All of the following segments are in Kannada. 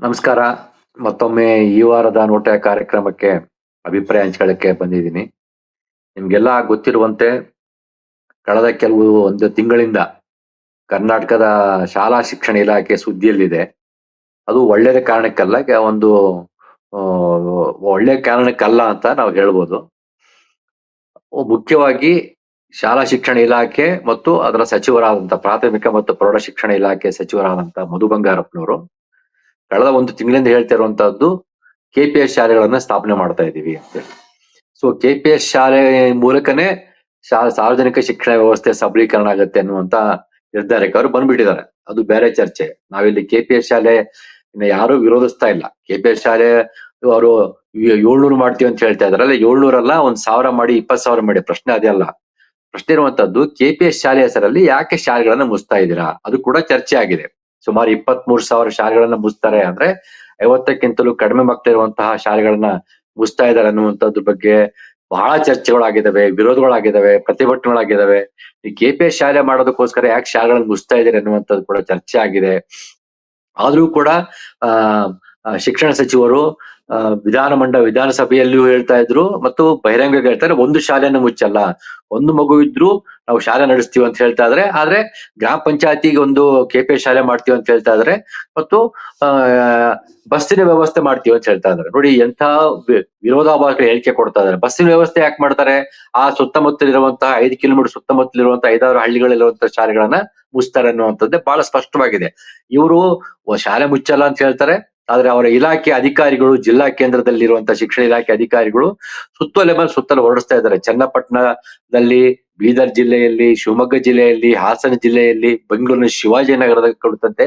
ನಮಸ್ಕಾರ. ಮತ್ತೊಮ್ಮೆ ಈ ವಾರದ ನೋಟ ಕಾರ್ಯಕ್ರಮಕ್ಕೆ ಅಭಿಪ್ರಾಯ ಹಂಚ್ಕೊಳ್ಳಕ್ಕೆ ಬಂದಿದ್ದೀನಿ. ನಿಮ್ಗೆಲ್ಲ ಗೊತ್ತಿರುವಂತೆ ಕಳೆದ ಕೆಲವು ಒಂದು ತಿಂಗಳಿಂದ ಕರ್ನಾಟಕದ ಶಾಲಾ ಶಿಕ್ಷಣ ಇಲಾಖೆ ಸುದ್ದಿಯಲ್ಲಿದೆ. ಅದು ಒಳ್ಳೆಯ ಕಾರಣಕ್ಕಲ್ಲ ಒಂದು ಒಳ್ಳೆಯ ಒಳ್ಳೆ ಕಾರಣಕ್ಕಲ್ಲ ಅಂತ ನಾವು ಹೇಳ್ಬೋದು. ಮುಖ್ಯವಾಗಿ ಶಾಲಾ ಶಿಕ್ಷಣ ಇಲಾಖೆ ಮತ್ತು ಅದರ ಸಚಿವರಾದಂತ ಪ್ರಾಥಮಿಕ ಮತ್ತು ಪ್ರೌಢ ಶಿಕ್ಷಣ ಇಲಾಖೆ ಸಚಿವರಾದಂತ ಮಧು ಬಂಗಾರಪ್ಪನವರು ಕಳೆದ ಒಂದು ತಿಂಗಳಿಂದ ಹೇಳ್ತಾ ಇರುವಂತಹದ್ದು ಕೆಪಿಎಸ್ ಶಾಲೆಗಳನ್ನ ಸ್ಥಾಪನೆ ಮಾಡ್ತಾ ಇದ್ದೀವಿ ಅಂತೇಳಿ ಸೊ ಕೆಪಿಎಸ್ ಶಾಲೆ ಮೂಲಕನೇ ಸಾರ್ವಜನಿಕ ಶಿಕ್ಷಣ ವ್ಯವಸ್ಥೆ ಸಬಲೀಕರಣ ಆಗುತ್ತೆ ಅನ್ನುವಂತ ನಿರ್ಧಾರಕ್ಕೆ ಅವರು ಬಂದ್ಬಿಟ್ಟಿದ್ದಾರೆ. ಅದು ಬೇರೆ ಚರ್ಚೆ. ನಾವಿಲ್ಲಿ ಕೆಪಿಎಸ್ ಶಾಲೆ ಇನ್ನು ಯಾರು ವಿರೋಧಿಸ್ತಾ ಇಲ್ಲ. ಕೆಪಿಎಸ್ ಶಾಲೆ ಅವರು ಏಳ್ನೂರು ಮಾಡ್ತೀವಿ ಅಂತ ಹೇಳ್ತಾ ಇದಾರೆ ಅಲ್ಲ, ಏಳ್ನೂರಲ್ಲ, ಒಂದ್ ಸಾವಿರ ಮಾಡಿ ಇಪ್ಪತ್ ಸಾವಿರ ಮಾಡಿ, ಪ್ರಶ್ನೆ ಅದೇ ಅಲ್ಲ. ಪ್ರಶ್ನೆ ಇರುವಂತದ್ದು ಕೆಪಿಎಸ್ ಶಾಲೆ ಹೆಸರಲ್ಲಿ ಯಾಕೆ ಶಾಲೆಗಳನ್ನ ಮುಚ್ತಾ ಇದ್ದೀರಾ? ಅದು ಕೂಡ ಚರ್ಚೆ ಆಗಿದೆ. ಸುಮಾರು ಇಪ್ಪತ್ತ್ ಮೂರು ಸಾವಿರ ಶಾಲೆಗಳನ್ನ ಮುಗಿಸ್ತಾರೆ ಅಂದ್ರೆ ಐವತ್ತಕ್ಕಿಂತಲೂ ಕಡಿಮೆ ಮಕ್ಕಳಿರುವಂತಹ ಶಾಲೆಗಳನ್ನ ಮುಚ್ತಾ ಇದ್ದಾರೆ ಅನ್ನುವಂಥದ್ರ ಬಗ್ಗೆ ಬಹಳ ಚರ್ಚೆಗಳಾಗಿದ್ದಾವೆ ವಿರೋಧಗಳಾಗಿದ್ದಾವೆ ಪ್ರತಿಭಟನೆಗಳಾಗಿದ್ದಾವೆ ಈ ಕೆಪಿಎಸ್ ಶಾಲೆ ಮಾಡೋದಕ್ಕೋಸ್ಕರ ಯಾಕೆ ಶಾಲೆಗಳನ್ನ ಮುಚ್ತಾ ಇದ್ದಾರೆ ಅನ್ನುವಂಥದ್ದು ಕೂಡ ಚರ್ಚೆ ಆಗಿದೆ. ಆದ್ರೂ ಕೂಡ ಆ, ಶಿಕ್ಷಣ ಸಚಿವರು ಆ, ವಿಧಾನ ಮಂಡ ವಿಧಾನಸಭೆಯಲ್ಲಿಯೂ ಹೇಳ್ತಾ ಇದ್ರು. ಮತ್ತು ಬಹಿರಂಗ ಹೇಳ್ತಾರೆ ಒಂದು ಶಾಲೆಯನ್ನು ಮುಚ್ಚಲ್ಲ. ಒಂದು ಮಗು ಇದ್ರು ನಾವು ಶಾಲೆ ನಡೆಸ್ತೀವಿ ಅಂತ ಹೇಳ್ತಾ ಇದ್ರೆ. ಆದ್ರೆ ಗ್ರಾಮ ಪಂಚಾಯತಿಗೆ ಒಂದು ಕೆಪಿ ಶಾಲೆ ಮಾಡ್ತೀವಿ ಅಂತ ಹೇಳ್ತಾ ಇದ್ರೆ. ಮತ್ತು ಬಸ್ಸಿನ ವ್ಯವಸ್ಥೆ ಮಾಡ್ತೀವಿ ಅಂತ ಹೇಳ್ತಾ ಇದ್ದಾರೆ ನೋಡಿ ಎಂತ ವಿರೋಧಾಭಾಸ ಹೇಳಿಕೆ ಕೊಡ್ತಾ ಇದ್ದಾರೆ ಬಸ್ಸಿನ ವ್ಯವಸ್ಥೆ ಯಾಕೆ ಮಾಡ್ತಾರೆ? ಆ ಸುತ್ತಮುತ್ತಲಿರುವಂತಹ ಐದು ಕಿಲೋಮೀಟರ್ ಸುತ್ತಮುತ್ತಲಿರುವಂತಹ ಐದಾರು ಹಳ್ಳಿಗಳಲ್ಲಿರುವಂತಹ ಶಾಲೆಗಳನ್ನ ಮುಚ್ತಾರೆ ಅನ್ನುವಂಥದ್ದೇ ಬಹಳ ಸ್ಪಷ್ಟವಾಗಿದೆ. ಇವರು ಶಾಲೆ ಮುಚ್ಚಲ್ಲ ಅಂತ ಹೇಳ್ತಾರೆ. ಆದ್ರೆ ಅವರ ಇಲಾಖೆ ಅಧಿಕಾರಿಗಳು ಜಿಲ್ಲಾ ಕೇಂದ್ರದಲ್ಲಿರುವಂತಹ ಶಿಕ್ಷಣ ಇಲಾಖೆ ಅಧಿಕಾರಿಗಳು ಸುತ್ತಲೆ ಮೇಲೆ ಸುತ್ತಲೂ ಹೊರಡಿಸ್ತಾ ಇದ್ದಾರೆ. ಚನ್ನಪಟ್ಟಣದಲ್ಲಿ, ಬೀದರ್ ಜಿಲ್ಲೆಯಲ್ಲಿ, ಶಿವಮೊಗ್ಗ ಜಿಲ್ಲೆಯಲ್ಲಿ, ಹಾಸನ ಜಿಲ್ಲೆಯಲ್ಲಿ, ಬೆಂಗಳೂರಿನ ಶಿವಾಜಿನಗರದ ಕೊಡುತ್ತಂತೆ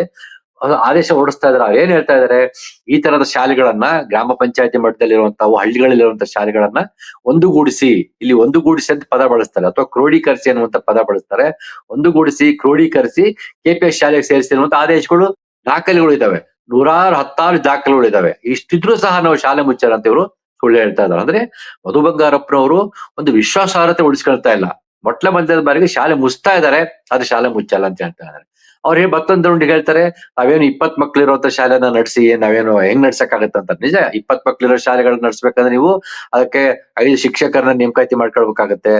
ಆದೇಶ ಹೊರಡಿಸ್ತಾ ಇದಾರೆ ಏನ್ ಹೇಳ್ತಾ ಇದಾರೆ ಈ ತರದ ಶಾಲೆಗಳನ್ನ ಗ್ರಾಮ ಪಂಚಾಯತಿ ಮಟ್ಟದಲ್ಲಿರುವಂತಹ ಹಳ್ಳಿಗಳಲ್ಲಿರುವಂತಹ ಶಾಲೆಗಳನ್ನ ಒಂದುಗೂಡಿಸಿ, ಇಲ್ಲಿ ಒಂದುಗೂಡಿಸಿ ಅಂತ ಪದ ಬಳಸ್ತಾರೆ. ಅಥವಾ ಕ್ರೋಢೀಕರಿಸಿ ಅನ್ನುವಂತ ಪದ ಬಳಸ್ತಾರೆ. ಒಂದುಗೂಡಿಸಿ ಕ್ರೋಢೀಕರಿಸಿ ಕೆಪಿಎಸ್ ಶಾಲೆಗೆ ಸೇರಿಸಿ ಅನ್ನುವಂತ ಆದೇಶಗಳು, ದಾಖಲೆಗಳು ಇದಾವೆ ನೂರಾರು ಹತ್ತಾರು ದಾಖಲೆಗಳು ಇದಾವೆ. ಇಷ್ಟಿದ್ರು ಸಹ ನಾವು ಶಾಲೆ ಮುಚ್ಚಲ್ಲ ಅಂತ ಇವರು. ಸುಳ್ಳು ಹೇಳ್ತಾ ಇದ್ದಾರೆ. ಅಂದ್ರೆ ಮಧು ಬಂಗಾರಪ್ಪನವರು ಒಂದು ವಿಶ್ವಾಸಾರ್ಹತೆ ಉಳಿಸ್ಕೊಳ್ತಾ ಇಲ್ಲ. ಮೊಟ್ಲ ಮಧ್ಯದ ಬಾರಿಗೆ ಶಾಲೆ ಮುಚ್ತಾ ಇದ್ದಾರೆ. ಆದ್ರೆ ಶಾಲೆ ಮುಚ್ಚಲ್ಲ ಅಂತ ಹೇಳ್ತಾ ಇದ್ದಾರೆ. ಅವ್ರು ಭಕ್ತನ್ ರೌಂಡ್ ಹೇಳ್ತಾರೆ? ನಾವೇನು ಇಪ್ಪತ್ ಮಕ್ಳು ಇರುವಂತ ಶಾಲೆನ ನಡೆಸಿ ನಾವೇನು ಹೆಂಗ್ ನಡ್ಸಕ್ಕಾಗತ್ತೆ ಅಂತ. ನಿಜ ಇಪ್ಪತ್ ಮಕ್ಳಿರೋ ಶಾಲೆಗಳನ್ನ ನಡ್ಸ್ಬೇಕಂದ್ರೆ ನೀವು ಅದಕ್ಕೆ ಐದು ಶಿಕ್ಷಕರನ್ನ ನೇಮಕಾತಿ ಮಾಡ್ಕೊಳ್ಬೇಕಾಗತ್ತೆ.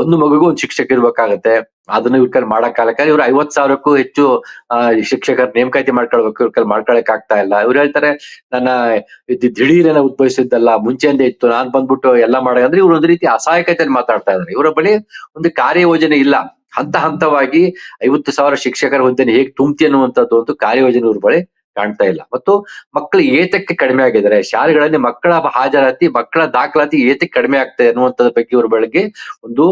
ಒಂದು ಮಗುಗೂ ಒಂದು ಶಿಕ್ಷಕ ಇರ್ಬೇಕಾಗತ್ತೆ. ಅದನ್ನ ಇವ್ರ ಮಾಡಕ್ ಮಾಡಕ್ಕಾಗಲ್ಲ. ಇವ್ರು ಐವತ್ ಸಾವಿರಕ್ಕೂ ಹೆಚ್ಚು ಶಿಕ್ಷಕರ ನೇಮಕಾತಿ ಮಾಡ್ಕೊಳ್ಬೇಕು. ಇವ್ರ ಕೈಲಿ ಮಾಡ್ಕೊಳಕ್ ಆಗ್ತಾ ಇಲ್ಲ. ಇವ್ರು ಹೇಳ್ತಾರೆ, ನನ್ನ ದಿಢೀರೇನ ಉದ್ಭವಿಸಿದ್ದಲ್ಲ, ಮುಂಚೆಯಿಂದ ಇತ್ತು. ನಾನ್ ಬಂದ್ಬಿಟ್ಟು ಎಲ್ಲ ಮಾಡ. ಅಂದ್ರೆ ಇವ್ರು ಒಂದು ರೀತಿ ಅಸಹಾಯಕತೆಯಲ್ಲಿ ಮಾತಾಡ್ತಾ ಇದಾರೆ. ಇವರ ಬಳಿ ಒಂದು ಕಾರ್ಯಯೋಜನೆ ಇಲ್ಲ. ಹಂತ ಹಂತವಾಗಿ ಐವತ್ತು ಸಾವಿರ ಶಿಕ್ಷಕರ ಹುದ್ದೆನ ಹೇಗೆ ತುಂಬತಿ ಅನ್ನುವಂಥದ್ದು ಒಂದು ಕಾರ್ಯಯೋಜನೆ ಇವ್ರ ಬಳಿ ಕಾಣ್ತಾ ಇಲ್ಲ. ಮತ್ತು ಮಕ್ಕಳು ಏತಕ್ಕೆ ಕಡಿಮೆ ಆಗಿದ್ದಾರೆ, ಶಾಲೆಗಳಲ್ಲಿ ಮಕ್ಕಳ ಹಾಜರಾತಿ, ಮಕ್ಕಳ ದಾಖಲಾತಿ ಏತಕ್ಕೆ ಕಡಿಮೆ ಆಗ್ತದೆ ಅನ್ನುವಂಥದ್ರ ಬಗ್ಗೆ ಇವ್ರ ಬೆಳಗ್ಗೆ ಒಂದು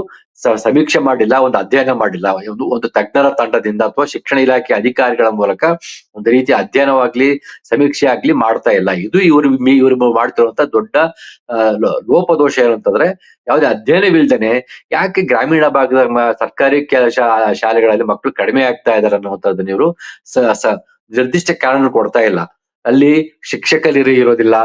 ಸಮೀಕ್ಷೆ ಮಾಡಿಲ್ಲ, ಒಂದು ಅಧ್ಯಯನ ಮಾಡಿಲ್ಲ. ಒಂದು ಒಂದು ತಜ್ಞರ ತಂಡದಿಂದ ಅಥವಾ ಶಿಕ್ಷಣ ಇಲಾಖೆ ಅಧಿಕಾರಿಗಳ ಮೂಲಕ ಒಂದು ರೀತಿ ಅಧ್ಯಯನವಾಗ್ಲಿ, ಸಮೀಕ್ಷೆ ಆಗ್ಲಿ ಮಾಡ್ತಾ ಇಲ್ಲ. ಇದು ಇವರು ಇವರು ಮಾಡ್ತಿರುವಂತ ದೊಡ್ಡ ಲೋಪದೋಷ ಏನಂತಂದ್ರೆ ಯಾವುದೇ ಅಧ್ಯಯನವಿಲ್ದೇನೆ ಯಾಕೆ ಗ್ರಾಮೀಣ ಭಾಗದ ಸರ್ಕಾರಿ ಶಾಲೆಗಳಲ್ಲಿ ಮಕ್ಕಳು ಕಡಿಮೆ ಆಗ್ತಾ ಇದಾರೆ ಅನ್ನುವಂಥದ್ದನ್ನ ಇವರು ನಿರ್ದಿಷ್ಟ ಕಾರಣ ಕೊಡ್ತಾ ಇಲ್ಲ. ಅಲ್ಲಿ ಶಿಕ್ಷಕರಿ ಇರೋದಿಲ್ಲ,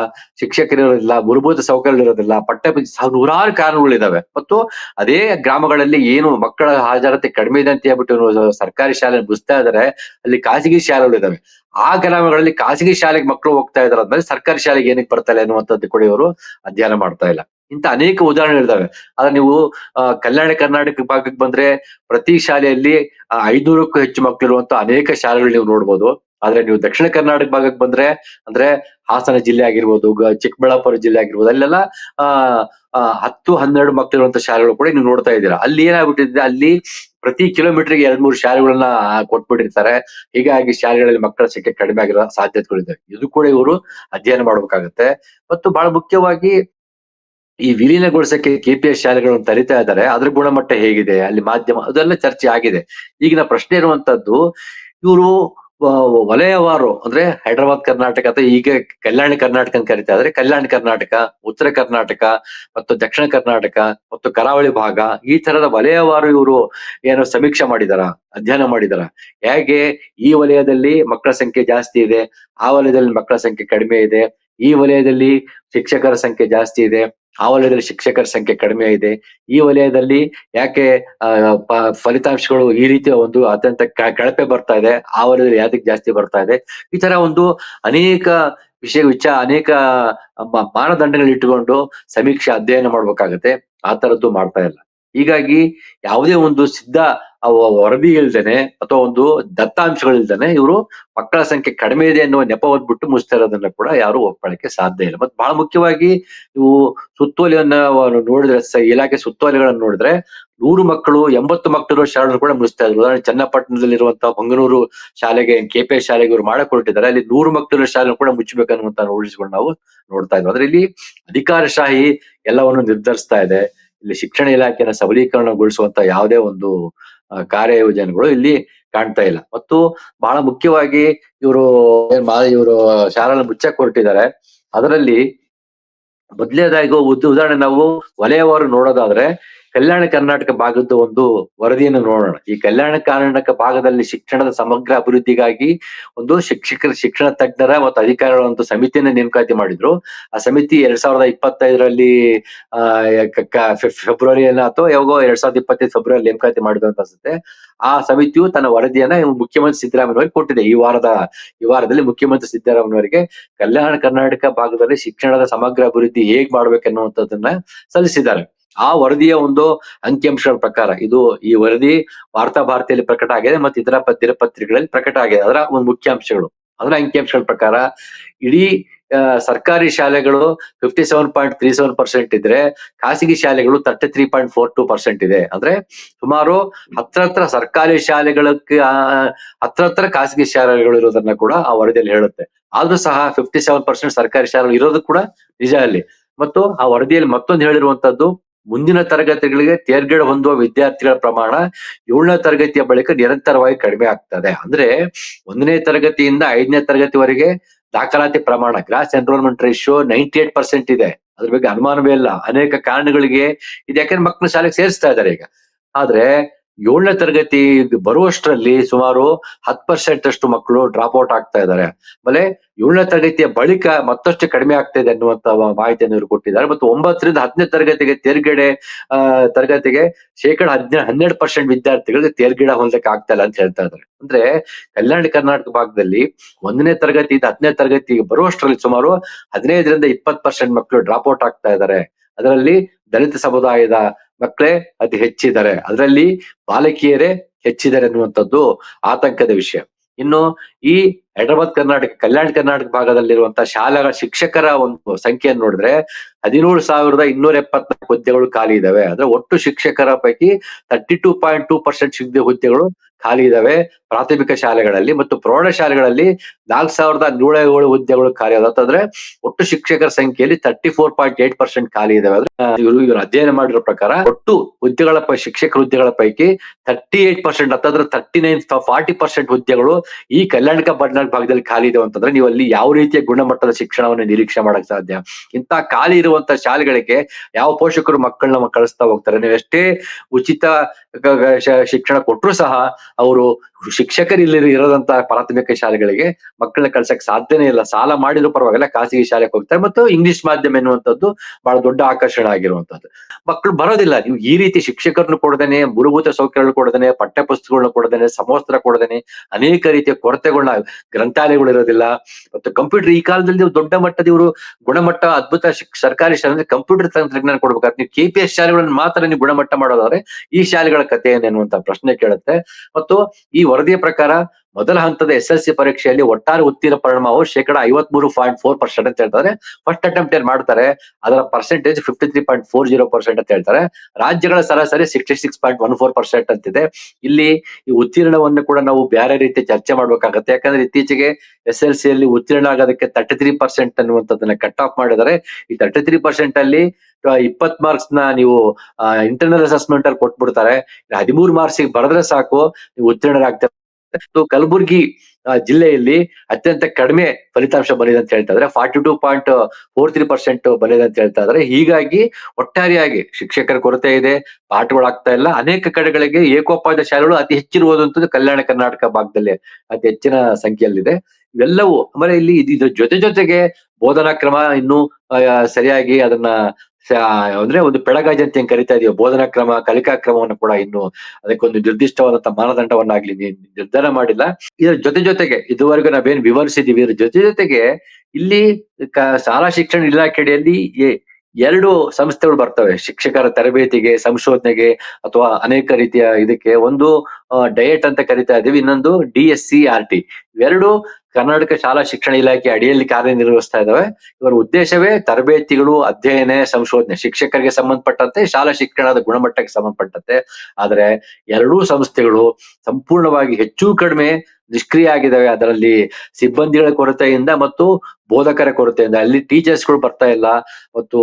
ಶಿಕ್ಷಕರಿರೋದಿಲ್ಲ, ಮೂಲಭೂತ ಸೌಕರ್ಯ ಇರೋದಿಲ್ಲ ಪಠ್ಯ ನೂರಾರು ಕಾರಣಗಳಿದಾವೆ ಮತ್ತು ಅದೇ ಗ್ರಾಮಗಳಲ್ಲಿ ಏನು ಮಕ್ಕಳ ಹಾಜರಾತಿ ಕಡಿಮೆ ಇದೆ ಅಂತ ಹೇಳ್ಬಿಟ್ಟು ಸರ್ಕಾರಿ ಶಾಲೆ ಮುಗಿಸ್ತಾ ಇದಾರೆ ಅಲ್ಲಿ ಖಾಸಗಿ ಶಾಲೆಗಳು ಇದಾವೆ ಆ ಗ್ರಾಮಗಳಲ್ಲಿ ಖಾಸಗಿ ಶಾಲೆಗೆ ಮಕ್ಕಳು ಹೋಗ್ತಾ ಇದಾರೆ ಅಂದ್ಮೇಲೆ ಸರ್ಕಾರಿ ಶಾಲೆಗೆ ಏನಕ್ಕೆ ಬರ್ತಾರೆ ಅನ್ನುವಂಥದ್ದು ಕೂಡ ಇವರು ಅಧ್ಯಯನ ಮಾಡ್ತಾ ಇಲ್ಲ. ಇಂತ ಅನೇಕ ಉದಾಹರಣೆಗಳಿದಾವೆ ಆದ್ರೆ ನೀವು ಕಲ್ಯಾಣ ಕರ್ನಾಟಕ ಭಾಗಕ್ಕೆ ಬಂದ್ರೆ ಪ್ರತಿ ಶಾಲೆಯಲ್ಲಿ ಐದ್ನೂರಕ್ಕೂ ಹೆಚ್ಚು ಮಕ್ಕಳಿರುವಂತ ಅನೇಕ ಶಾಲೆಗಳು ನೀವು ನೋಡ್ಬೋದು. ಆದ್ರೆ ನೀವು ದಕ್ಷಿಣ ಕರ್ನಾಟಕ ಭಾಗಕ್ಕೆ ಬಂದ್ರೆ, ಅಂದ್ರೆ ಹಾಸನ ಜಿಲ್ಲೆ ಆಗಿರ್ಬೋದು ಚಿಕ್ಕಬಳ್ಳಾಪುರ ಜಿಲ್ಲೆ ಆಗಿರ್ಬೋದು, ಅಲ್ಲೆಲ್ಲ, ಆ ಹತ್ತು ಹನ್ನೆರಡು ಮಕ್ಕಳಿರುವಂತ ಶಾಲೆಗಳು ಕೂಡ ನೀವು ನೋಡ್ತಾ ಇದ್ದೀರಾ. ಅಲ್ಲಿ ಏನಾಗ್ಬಿಟ್ಟಿದೆ, ಅಲ್ಲಿ ಪ್ರತಿ ಕಿಲೋಮೀಟರ್ಗೆ ಎರಡ್ ಮೂರು ಶಾಲೆಗಳನ್ನ ಕೊಟ್ಬಿಟ್ಟಿರ್ತಾರೆ. ಹೀಗಾಗಿ ಶಾಲೆಗಳಲ್ಲಿ ಮಕ್ಕಳ ಸಂಖ್ಯೆ ಕಡಿಮೆ ಆಗಿರೋ ಸಾಧ್ಯತೆಗಳಿದೆ. ಇದು ಕೂಡ ಇವರು ಅಧ್ಯಯನ ಮಾಡಬೇಕಾಗತ್ತೆ. ಮತ್ತು ಬಹಳ ಮುಖ್ಯವಾಗಿ ಈ ವಿಲೀನಗೊಳಿಸಕ್ಕೆ ಕೆಪಿಎಸ್ ಶಾಲೆಗಳನ್ನು ತರಿತಾ ಇದ್ದಾರೆ. ಅದ್ರ ಗುಣಮಟ್ಟ ಹೇಗಿದೆ, ಅಲ್ಲಿ ಮಾಧ್ಯಮ, ಅದೆಲ್ಲ ಚರ್ಚೆ ಆಗಿದೆ. ಈಗಿನ ಪ್ರಶ್ನೆ ಇರುವಂತದ್ದು, ಇವರು ವಲಯವಾರು, ಅಂದ್ರೆ ಹೈದರಾಬಾದ್, ಕರ್ನಾಟಕ ಅಥವಾ ಈಗ ಕಲ್ಯಾಣ ಕರ್ನಾಟಕ ಅಂತ ಕರಿತಾ ಇದ್ರೆ ಕಲ್ಯಾಣ ಕರ್ನಾಟಕ, ಉತ್ತರ ಕರ್ನಾಟಕ ಮತ್ತು ದಕ್ಷಿಣ ಕರ್ನಾಟಕ ಮತ್ತು ಕರಾವಳಿ ಭಾಗ ಈ ತರದ ವಲಯವಾರು ಇವರು ಏನೋ ಸಮೀಕ್ಷೆ ಮಾಡಿದಾರ, ಅಧ್ಯಯನ ಮಾಡಿದಾರ? ಹೇಗೆ ಈ ವಲಯದಲ್ಲಿ ಮಕ್ಕಳ ಸಂಖ್ಯೆ ಜಾಸ್ತಿ ಇದೆ, ಆ ವಲಯದಲ್ಲಿ ಮಕ್ಕಳ ಸಂಖ್ಯೆ ಕಡಿಮೆ ಇದೆ, ಈ ವಲಯದಲ್ಲಿ ಶಿಕ್ಷಕರ ಸಂಖ್ಯೆ ಜಾಸ್ತಿ ಇದೆ ಆ ವಲಯದಲ್ಲಿ ಶಿಕ್ಷಕರ ಸಂಖ್ಯೆ ಕಡಿಮೆ ಇದೆ. ಈ ವಲಯದಲ್ಲಿ ಯಾಕೆ ಫಲಿತಾಂಶಗಳು ಈ ರೀತಿಯ ಒಂದು ಅತ್ಯಂತ ಕಳಪೆ ಬರ್ತಾ ಇದೆ, ಆ ವಲಯದಲ್ಲಿ ಯಾತಕ್ಕೆ ಜಾಸ್ತಿ ಬರ್ತಾ ಇದೆ. ಈ ತರ ಒಂದು ಅನೇಕ ವಿಷಯ ವಿಚಾರ ಅನೇಕ ಮಾನದಂಡಗಳು ಇಟ್ಟುಕೊಂಡು ಸಮೀಕ್ಷೆ ಅಧ್ಯಯನ ಮಾಡ್ಬೇಕಾಗತ್ತೆ. ಆ ತರದ್ದು ಮಾಡ್ತಾ ಇಲ್ಲ. ಹೀಗಾಗಿ ಯಾವುದೇ ಒಂದು ಸಿದ್ಧ ವರದಿ ಇಲ್ದೇನೆ ಅಥವಾ ಒಂದು ದತ್ತಾಂಶಗಳಿಲ್ದೇನೆ ಇವರು ಮಕ್ಕಳ ಸಂಖ್ಯೆ ಕಡಿಮೆ ಇದೆ ಅನ್ನುವ ನೆಪ ಹೊದ್ಬಿಟ್ಟು ಮುಚ್ತಾ ಇರೋದನ್ನ ಕೂಡ ಯಾರು ಒಪ್ಪಳಕ್ಕೆ ಸಾಧ್ಯ ಇಲ್ಲ. ಮತ್ತೆ ಬಹಳ ಮುಖ್ಯವಾಗಿ ಇವು ಸುತ್ತೋಲೆಯನ್ನ ನೋಡಿದ್ರೆ ಇಲಾಖೆ ಸುತ್ತೋಲೆಗಳನ್ನ ನೋಡಿದ್ರೆ ನೂರು ಮಕ್ಕಳು, ಎಂಬತ್ತು ಮಕ್ಕಳು ಶಾಲೆಗಳು ಕೂಡ ಮುಗಿಸ್ತಾ ಇದ್ರು. ಉದಾಹರಣೆ ಚನ್ನಪಟ್ಟಣದಲ್ಲಿರುವಂತಹ ಬಂಗನೂರು ಶಾಲೆಗೆ ಕೆಪಿ ಶಾಲೆಗೆ ಇವರು ಮಾಡಿಕೊಟ್ಟಿದ್ದಾರೆ. ಅಲ್ಲಿ ನೂರು ಮಕ್ಕಳ ಶಾಲೆ ಕೂಡ ಮುಚ್ಚಬೇಕನ್ನುವಂತ ಉಳಿಸಿಕೊಂಡು ನಾವು ನೋಡ್ತಾ ಇದ್ವಿ. ಅದ್ರಲ್ಲಿ ಇಲ್ಲಿ ಅಧಿಕಾರಶಾಹಿ ಎಲ್ಲವನ್ನು ನಿರ್ಧರಿಸ್ತಾ ಇದೆ. ಇಲ್ಲಿ ಶಿಕ್ಷಣ ಇಲಾಖೆಯನ್ನು ಸಬಲೀಕರಣಗೊಳಿಸುವಂತ ಯಾವುದೇ ಒಂದು ಕಾರ್ಯಯೋಜನೆಗಳು ಇಲ್ಲಿ ಕಾಣ್ತಾ ಇಲ್ಲ. ಮತ್ತು ಬಹಳ ಮುಖ್ಯವಾಗಿ ಇವರು ಇವರು ಶಾಲೆನ ಮುಚ್ಚಕ್ ಹೊರಟಿದ್ದಾರೆ. ಅದರಲ್ಲಿ ಮೊದಲನೇದಾಗಿ ಉದಾಹರಣೆ ನಾವು ವಲಯವಾರು ನೋಡೋದಾದ್ರೆ ಕಲ್ಯಾಣ ಕರ್ನಾಟಕ ಭಾಗದ ಒಂದು ವರದಿಯನ್ನು ನೋಡೋಣ. ಈ ಕಲ್ಯಾಣ ಕರ್ನಾಟಕ ಭಾಗದಲ್ಲಿ ಶಿಕ್ಷಣದ ಸಮಗ್ರ ಅಭಿವೃದ್ಧಿಗಾಗಿ ಒಂದು ಶಿಕ್ಷಕರ ಶಿಕ್ಷಣ ತಜ್ಞರ ಮತ್ತು ಅಧಿಕಾರಿಗಳ ಒಂದು ಸಮಿತಿಯನ್ನ ನೇಮಕಾತಿ ಮಾಡಿದ್ರು. ಆ ಸಮಿತಿ ಎರಡ್ ಸಾವಿರದ ಇಪ್ಪತ್ತೈದರಲ್ಲಿ, ಆ, ಕ- ಕ- ಫೆ- ಫೆಬ್ರವರಿ ಅಥವಾ ಯಾವಾಗೋ ಎರಡ್ ಸಾವಿರದ ಇಪ್ಪತ್ತೈದು ಫೆಬ್ರವರಿ ನೇಮಕಾತಿ ಮಾಡಿದ್ರು ಅಂತ ಅನ್ಸುತ್ತೆ. ಆ ಸಮಿತಿಯು ತನ್ನ ವರದಿಯನ್ನ ಮುಖ್ಯಮಂತ್ರಿ ಸಿದ್ದರಾಮಯ್ಯವರಿಗೆ ಕೊಟ್ಟಿದೆ. ಈ ವಾರದ, ಈ ವಾರದಲ್ಲಿ ಮುಖ್ಯಮಂತ್ರಿ ಸಿದ್ದರಾಮಯ್ಯವರಿಗೆ ಕಲ್ಯಾಣ ಕರ್ನಾಟಕ ಭಾಗದಲ್ಲಿ ಶಿಕ್ಷಣದ ಸಮಗ್ರ ಅಭಿವೃದ್ಧಿ ಹೇಗ್ ಮಾಡ್ಬೇಕನ್ನುವಂಥದ್ದನ್ನ ಸಲ್ಲಿಸಿದ್ದಾರೆ. ಆ ವರದಿಯ ಒಂದು ಅಂಕಿಅಂಶಗಳ ಪ್ರಕಾರ ಇದು ಈ ವರದಿ ವಾರ್ತಾ ಭಾರತಿಯಲ್ಲಿ ಪ್ರಕಟ ಆಗಿದೆ ಮತ್ತು ಇತರ ಪ- ಪತ್ರಿಕೆಗಳಲ್ಲಿ ಪ್ರಕಟ ಆಗಿದೆ. ಅದರ ಒಂದು ಮುಖ್ಯಾಂಶಗಳು. ಅದರ ಅಂಕಿಅಂಶಗಳ ಪ್ರಕಾರ ಇಡೀ ಸರ್ಕಾರಿ ಶಾಲೆಗಳು fifty seven point three seven percent ಇದ್ರೆ ಖಾಸಗಿ ಶಾಲೆಗಳು thirty three point four two percent ಇದೆ. ಅಂದ್ರೆ ಸುಮಾರು ಹತ್ರ ಸರ್ಕಾರಿ ಶಾಲೆಗಳಕ್ಕೆ ಹತ್ರ ಖಾಸಗಿ ಶಾಲೆಗಳು ಇರೋದನ್ನ ಕೂಡ ಆ ವರದಿಯಲ್ಲಿ ಹೇಳುತ್ತೆ. ಆದ್ರೂ ಸಹ ಫಿಫ್ಟಿ ಸೆವೆನ್ ಪರ್ಸೆಂಟ್ ಸರ್ಕಾರಿ ಶಾಲೆಗಳು ಇರೋದು ಕೂಡ ನಿಜ ಅಲ್ಲಿ. ಮತ್ತು ಆ ವರದಿಯಲ್ಲಿ ಮತ್ತೊಂದು ಹೇಳಿರುವಂತದ್ದು ಮುಂದಿನ ತರಗತಿಗಳಿಗೆ ತೇರ್ಗಡೆ ಹೊಂದುವ ವಿದ್ಯಾರ್ಥಿಗಳ ಪ್ರಮಾಣ ಏಳನೇ ತರಗತಿಯ ಬಳಿಕ ನಿರಂತರವಾಗಿ ಕಡಿಮೆ ಆಗ್ತದೆ. ಅಂದ್ರೆ ಒಂದನೇ ತರಗತಿಯಿಂದ ಐದನೇ ತರಗತಿವರೆಗೆ ದಾಖಲಾತಿ ಪ್ರಮಾಣ, gross enrolment ratio ninety eight percent ಇದೆ. ಅದ್ರ ಬಗ್ಗೆ ಅನುಮಾನವೇ ಇಲ್ಲ. ಅನೇಕ ಕಾರಣಗಳಿಗೆ, ಇದು ಯಾಕಂದ್ರೆ ಮಕ್ಕಳು ಶಾಲೆಗೆ ಸೇರಿಸ್ತಾ ಇದ್ದಾರೆ ಈಗ. ಆದ್ರೆ ಏಳನೇ ತರಗತಿ ಬರುವಷ್ಟರಲ್ಲಿ ಸುಮಾರು ಹತ್ ಪರ್ಸೆಂಟ್ ಅಷ್ಟು ಮಕ್ಕಳು ಡ್ರಾಪ್ ಔಟ್ ಆಗ್ತಾ ಇದ್ದಾರೆ. ಆಮೇಲೆ ಏಳನೇ ತರಗತಿಯ ಬಳಿಕ ಮತ್ತಷ್ಟು ಕಡಿಮೆ ಆಗ್ತಾ ಇದೆ ಅನ್ನುವಂತ ಮಾಹಿತಿಯನ್ನು ಇವರು ಕೊಟ್ಟಿದ್ದಾರೆ. ಮತ್ತು ಒಂಬತ್ತರಿಂದ ಹತ್ತನೇ ತರಗತಿಗೆ ತೇರ್ಗಡೆ ತರಗತಿಗೆ ಶೇಕಡ ಹದಿನ, ಹನ್ನೆರಡು ಪರ್ಸೆಂಟ್ ವಿದ್ಯಾರ್ಥಿಗಳಿಗೆ ತೇರ್ಗಡೆ ಹೊಂದಕ್ಕೆ ಆಗ್ತಾ ಇಲ್ಲ ಅಂತ ಹೇಳ್ತಾ ಇದ್ದಾರೆ. ಅಂದ್ರೆ ಕಲ್ಯಾಣ ಕರ್ನಾಟಕ ಭಾಗದಲ್ಲಿ ಒಂದನೇ ತರಗತಿಯಿಂದ ಹತ್ತನೇ ತರಗತಿಗೆ ಬರುವಷ್ಟರಲ್ಲಿ ಸುಮಾರು ಹದಿನೈದರಿಂದ ಇಪ್ಪತ್ತು ಪರ್ಸೆಂಟ್ ಮಕ್ಕಳು ಡ್ರಾಪ್ ಔಟ್ ಆಗ್ತಾ ಇದ್ದಾರೆ. ಅದರಲ್ಲಿ ದಲಿತ ಸಮುದಾಯದ ಮಕ್ಕಳೇ, ಅತಿ ಹೆಚ್ಚಿದ್ದಾರೆ. ಅದರಲ್ಲಿ ಬಾಲಕಿಯರೇ ಹೆಚ್ಚಿದ್ದಾರೆ ಅನ್ನುವಂಥದ್ದು ಆತಂಕದ ವಿಷಯ. ಇನ್ನು ಈ ಹೈದರಾಬಾದ್ ಕರ್ನಾಟಕ, ಕಲ್ಯಾಣ ಕರ್ನಾಟಕ ಭಾಗದಲ್ಲಿರುವಂತಹ ಶಾಲೆಗಳ ಶಿಕ್ಷಕರ ಒಂದು ಸಂಖ್ಯೆಯನ್ನು ನೋಡಿದ್ರೆ ಹದಿನೇಳು ಸಾವಿರದ ಇನ್ನೂರ ಎಪ್ಪತ್ನಾಲ್ಕು ಹುದ್ದೆಗಳು ಖಾಲಿ ಇದಾವೆ ಅಂದ್ರೆ ಒಟ್ಟು ಶಿಕ್ಷಕರ ಪೈಕಿ thirty two point two percent ಹುದ್ದೆಗಳು ಖಾಲಿ ಇದಾವೆ. ಪ್ರಾಥಮಿಕ ಶಾಲೆಗಳಲ್ಲಿ ಮತ್ತು ಪ್ರೌಢ ಶಾಲೆಗಳಲ್ಲಿ ನಾಲ್ಕು ಸಾವಿರದ ನೂರ ಏಳು ಹುದ್ದೆಗಳು ಖಾಲಿ ಅದ ಒಟ್ಟು ಶಿಕ್ಷಕರ ಸಂಖ್ಯೆಯಲ್ಲಿ thirty four point eight percent ಖಾಲಿ ಇದಾವೆ. ಅಂದ್ರೆ ಇವರು ಇವರು ಅಧ್ಯಯನ ಮಾಡಿರೋ ಪ್ರಕಾರ ಒಟ್ಟು ಹುದ್ದೆಗಳ ಶಿಕ್ಷಕರ ಹುದ್ದೆಗಳ ಪೈಕಿ ತರ್ಟಿ ಏಟ್ ಪರ್ಸೆಂಟ್ ಅಂತಂದ್ರೆ ತರ್ಟಿ ನೈನ್ ಫಾರ್ಟಿ ಪರ್ಸೆಂಟ್ ಹುದ್ದೆಗಳು ಈ ಕಲ್ಯಾಣಕ ಕರ್ನಾಟಕ ಭಾಗದಲ್ಲಿ ಖಾಲಿ ಇದಾವೆ. ಅಂತಂದ್ರೆ ನೀವು ಅಲ್ಲಿ ಯಾವ ರೀತಿಯ ಗುಣಮಟ್ಟದ ಶಿಕ್ಷಣವನ್ನು ನಿರೀಕ್ಷೆ ಮಾಡಕ್ ಸಾಧ್ಯ? ಇಂತ ಖಾಲಿ ಇರುವಂತ ಶಾಲೆಗಳಿಗೆ ಯಾವ ಪೋಷಕರು ಮಕ್ಕಳನ್ನ ಕಳಿಸ್ತಾ ಹೋಗ್ತಾರೆ? ನೀವು ಎಷ್ಟೇ ಉಚಿತ ಶಿಕ್ಷಣ ಕೊಟ್ಟರು ಸಹ ಅವರು ಶಿಕ್ಷಕರು ಇಲ್ಲಿ ಇರೋದಂತ ಪ್ರಾಥಮಿಕ ಶಾಲೆಗಳಿಗೆ ಮಕ್ಕಳನ್ನ ಕಳ್ಸಕ್ ಸಾಧ್ಯನೇ ಇಲ್ಲ. ಸಾಲ ಮಾಡಿದ್ರು ಪರವಾಗಿಲ್ಲ, ಖಾಸಗಿ ಶಾಲೆಗೆ ಹೋಗ್ತಾರೆ ಮತ್ತು ಇಂಗ್ಲಿಷ್ ಮಾಧ್ಯಮ ಎನ್ನುವಂಥದ್ದು ಬಹಳ ದೊಡ್ಡ ಆಕರ್ಷಣೆ ಆಗಿರುವಂತದ್ದು ಮಕ್ಕಳು ಬರೋದಿಲ್ಲ. ನೀವು ಈ ರೀತಿ ಶಿಕ್ಷಕರನ್ನು ಕೊಡದೇನೆ, ಮೂಲಭೂತ ಸೌಕರ್ಯಗಳು ಕೊಡದೇನೆ ಪಠ್ಯ ಪುಸ್ತಕಗಳನ್ನ ಕೊಡದೇನೆ, ಸಮವಸ್ತ್ರ ಕೊಡದೇನೆ, ಅನೇಕ ರೀತಿಯ ಕೊರತೆಗಳನ್ನ ಗ್ರಂಥಾಲಯಗಳು ಇರೋದಿಲ್ಲ. ಮತ್ತು ಕಂಪ್ಯೂಟರ್ ಈ ಕಾಲದಲ್ಲಿ ದೊಡ್ಡ ಮಟ್ಟದ ಇವರು ಗುಣಮಟ್ಟ, ಅದ್ಭುತ ಸರ್ಕಾರಿ ಶಾಲೆ ಅಂದ್ರೆ ಕಂಪ್ಯೂಟರ್ ತಂತ್ರಜ್ಞಾನ ಕೊಡ್ಬೇಕಾದ್ರೆ ನೀವು ಕೆ ಪಿ ಎಸ್ ಶಾಲೆಗಳನ್ನು ಮಾತ್ರ ನೀವು ಗುಣಮಟ್ಟ ಮಾಡೋದಾದ್ರೆ ಈ ಶಾಲೆಗಳ ಕಥೆ ಏನೇನುವಂತ ಪ್ರಶ್ನೆ ಕೇಳುತ್ತೆ. ಮತ್ತು ಈ ವರದಿಯ ಪ್ರಕಾರ ಮೊದಲ ಹಂತದ ಎಸ್ ಎಲ್ ಸಿ ಪರೀಕ್ಷೆಯಲ್ಲಿ ಒಟ್ಟಾರೆ ಉತ್ತೀರ್ಣ ಪರಿಣಾಮವು ಶೇಕಡ ಐವತ್ಮೂರು ಪಾಯಿಂಟ್ ಫೋರ್ ಪರ್ಸೆಂಟ್ ಅಂತ ಹೇಳ್ತಾರೆ. ಫಸ್ಟ್ ಅಟೆಂಪ್ಟ್ ಏನ್ ಮಾಡ್ತಾರೆ? ಅದರ percentage fifty three point four zero percent ಅಂತ ಹೇಳ್ತಾರೆ. ರಾಜ್ಯಗಳ ಸರಾಸರಿ sixty six point one four percent ಅಂತಿದೆ. ಇಲ್ಲಿ ಈ ಉತ್ತೀರ್ಣವನ್ನು ಕೂಡ ನಾವು ಬೇರೆ ರೀತಿ ಚರ್ಚೆ ಮಾಡ್ಬೇಕಾಗತ್ತೆ. ಯಾಕಂದ್ರೆ ಇತ್ತೀಚೆಗೆ ಎಸ್ ಎಲ್ ಸಿ ಅಲ್ಲಿ ಉತ್ತೀರ್ಣ ಆಗೋದಕ್ಕೆ ತರ್ಟಿ ತ್ರೀ ಪರ್ಸೆಂಟ್ ಅನ್ನುವಂಥದ್ದನ್ನ ಕಟ್ ಆಫ್ ಮಾಡಿದರೆ ಈ ತರ್ಟಿ ತ್ರೀ ಪರ್ಸೆಂಟ್ ಅಲ್ಲಿ ಇಪ್ಪತ್ ಮಾರ್ಕ್ಸ್ನ ನೀವು ಇಂಟರ್ನಲ್ ಅಸೆಸ್ಮೆಂಟ್ ಅಲ್ಲಿ ಕೊಟ್ಬಿಡ್ತಾರೆ. ಹದಿಮೂರು ಮಾರ್ಕ್ಸ್ ಬರೆದ್ರೆ ಸಾಕು, ನೀವು ಉತ್ತೀರ್ಣರಾಗ್ತಾರೆ ಕಲಬುರಗಿ ಜಿಲ್ಲೆಯಲ್ಲಿ ಅತ್ಯಂತ ಕಡಿಮೆ ಫಲಿತಾಂಶ ಬಂದಿದೆ ಅಂತ ಹೇಳ್ತಾ ಇದ್ರೆ forty two point four three percent ಬಂದಿದೆ ಅಂತ ಹೇಳ್ತಾ ಇದ್ರೆ ಹೀಗಾಗಿ ಒಟ್ಟಾರೆಯಾಗಿ ಶಿಕ್ಷಕರ ಕೊರತೆ ಇದೆ ಪಾಠಗಳಾಗ್ತಾ ಇಲ್ಲ. ಅನೇಕ ಕಡೆಗಳಿಗೆ ಏಕೋಪಾಯದ ಶಾಲೆಗಳು ಅತಿ ಹೆಚ್ಚಿರುವುದಂತದ್ದು ಕಲ್ಯಾಣ ಕರ್ನಾಟಕ ಭಾಗದಲ್ಲಿ ಅತಿ ಹೆಚ್ಚಿನ ಸಂಖ್ಯೆಯಲ್ಲಿದೆ. ಇವೆಲ್ಲವೂ, ಆಮೇಲೆ ಇಲ್ಲಿ ಇದ್- ಇದ್ರ ಜೊತೆ ಜೊತೆಗೆ ಬೋಧನಾ ಕ್ರಮ ಇನ್ನೂ ಸರಿಯಾಗಿ ಅದನ್ನ ಅಂದ್ರೆ ಒಂದು ಪೆಡಗಾಜಿ ಅಂತ ಏನ್ ಕರಿತಾ ಇದೀವಿ ಬೋಧನಾ ಕ್ರಮ, ಕಲಿಕಾ ಕ್ರಮವನ್ನು ಕೂಡ ಇನ್ನು ಅದಕ್ಕೊಂದು ನಿರ್ದಿಷ್ಟವಾದಂತ ಮಾನದಂಡವನ್ನಾಗ್ಲಿ ನಿರ್ಧಾರ ಮಾಡಿಲ್ಲ. ಇದರ ಜೊತೆ ಜೊತೆಗೆ ಇದುವರೆಗೂ ನಾವೇನ್ ವಿವರಿಸಿದೀವಿ, ಇದ್ರ ಜೊತೆ ಜೊತೆಗೆ ಇಲ್ಲಿ ಶಾಲಾ ಶಿಕ್ಷಣ ಇಲಾಖೆಯಲ್ಲಿ ಎರಡು ಸಂಸ್ಥೆಗಳು ಬರ್ತವೆ. ಶಿಕ್ಷಕರ ತರಬೇತಿಗೆ, ಸಂಶೋಧನೆಗೆ ಅಥವಾ ಅನೇಕ ರೀತಿಯ ಇದಕ್ಕೆ. ಒಂದು ಡಯಟ್ ಅಂತ ಕರಿತಾ ಇದೀವಿ, ಇನ್ನೊಂದು D S C R T. ಇವೆರಡು ಕರ್ನಾಟಕ ಶಾಲಾ ಶಿಕ್ಷಣ ಇಲಾಖೆ ಅಡಿಯಲ್ಲಿ ಕಾರ್ಯನಿರ್ವಹಿಸ್ತಾ ಇದಾವೆ. ಇವರ ಉದ್ದೇಶವೇ ತರಬೇತಿಗಳು, ಅಧ್ಯಯನ, ಸಂಶೋಧನೆ, ಶಿಕ್ಷಕರಿಗೆ ಸಂಬಂಧಪಟ್ಟಂತೆ ಶಾಲಾ ಶಿಕ್ಷಣದ ಗುಣಮಟ್ಟಕ್ಕೆ ಸಂಬಂಧಪಟ್ಟಂತೆ. ಆದ್ರೆ ಎರಡೂ ಸಂಸ್ಥೆಗಳು ಸಂಪೂರ್ಣವಾಗಿ ಹೆಚ್ಚು ಕಡಿಮೆ ನಿಷ್ಕ್ರಿಯ ಆಗಿದ್ದಾವೆ ಅದರಲ್ಲಿ ಸಿಬ್ಬಂದಿಗಳ ಕೊರತೆಯಿಂದ ಮತ್ತು ಬೋಧಕರ ಕೊರತೆಯಿಂದ ಅಲ್ಲಿ ಟೀಚರ್ಸ್ಗಳು ಬರ್ತಾ ಇಲ್ಲ. ಮತ್ತು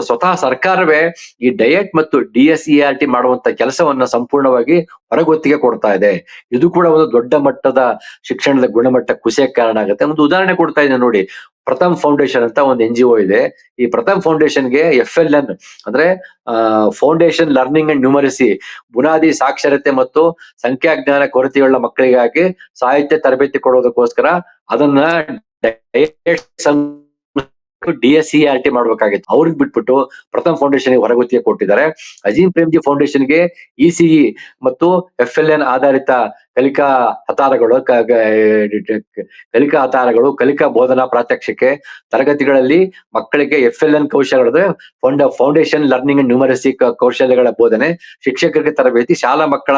ಸ್ವತಃ ಸರ್ಕಾರವೇ ಈ ಡಯಟ್ ಮತ್ತು D S E R T ಮಾಡುವಂತ ಕೆಲಸವನ್ನ ಸಂಪೂರ್ಣವಾಗಿ ಹೊರಗೊತ್ತಿಗೆ ಕೊಡ್ತಾ ಇದೆ. ಇದು ಕೂಡ ಒಂದು ದೊಡ್ಡ ಮಟ್ಟದ ಶಿಕ್ಷಣದ ಗುಣಮಟ್ಟ ಕುಸಿಯಕ್ಕೆ ಕಾರಣ ಆಗುತ್ತೆ. ಒಂದು ಉದಾಹರಣೆ ಕೊಡ್ತಾ ಇದೆ ನೋಡಿ. ಪ್ರಥಮ್ ಫೌಂಡೇಶನ್ ಅಂತ ಒಂದು ಎನ್ ಜಿ ಒ ಇದೆ. ಈ ಪ್ರಥಮ್ ಫೌಂಡೇಶನ್ಗೆ ಎಫ್ ಎಲ್ ಎನ್ ಅಂದ್ರೆ ಫೌಂಡೇಶನ್ ಲರ್ನಿಂಗ್ ಅಂಡ್ ನ್ಯೂಮರಸಿ ಬುನಾದಿ ಸಾಕ್ಷರತೆ ಮತ್ತು ಸಂಖ್ಯಾಜ್ಞಾನ ಕೊರತೆಯುಳ್ಳ ಮಕ್ಕಳಿಗಾಗಿ ಸಾಹಿತ್ಯ ತರಬೇತಿ ಕೊಡೋದಕ್ಕೋಸ್ಕರ ಅದನ್ನ D S C R T ಮಾಡ್ಬೇಕಾಗಿತ್ತು. ಅವ್ರಿಗೆ ಬಿಟ್ಬಿಟ್ಟು ಪ್ರಥಮ್ ಫೌಂಡೇಶನ್ ಹೊರಗುತ್ತಿಗೆ ಕೊಟ್ಟಿದ್ದಾರೆ. ಅಜೀಂ ಪ್ರೇಮ್ಜಿ ಫೌಂಡೇಶನ್ಗೆ ಇ ಸಿ ಮತ್ತು ಎಫ್ ಎಲ್ ಎನ್ ಆಧಾರಿತ ಕಲಿಕಾ ಹತಾರಗಳು ಕಲಿಕಾ ಹತಾರಗಳು, ಕಲಿಕಾ ಬೋಧನಾ ಪ್ರಾತ್ಯಕ್ಷಿಕೆ, ತರಗತಿಗಳಲ್ಲಿ ಮಕ್ಕಳಿಗೆ ಎಫ್ ಎಲ್ ಎನ್ ಕೌಶಲ್ಯ ಫೌಂಡ ಫೌಂಡೇಶನ್ ಲರ್ನಿಂಗ್ ಅಂಡ್ ನ್ಯೂಮರಸಿ ಕೌಶಲ್ಯಗಳ ಬೋಧನೆ, ಶಿಕ್ಷಕರಿಗೆ ತರಬೇತಿ, ಶಾಲಾ ಮಕ್ಕಳ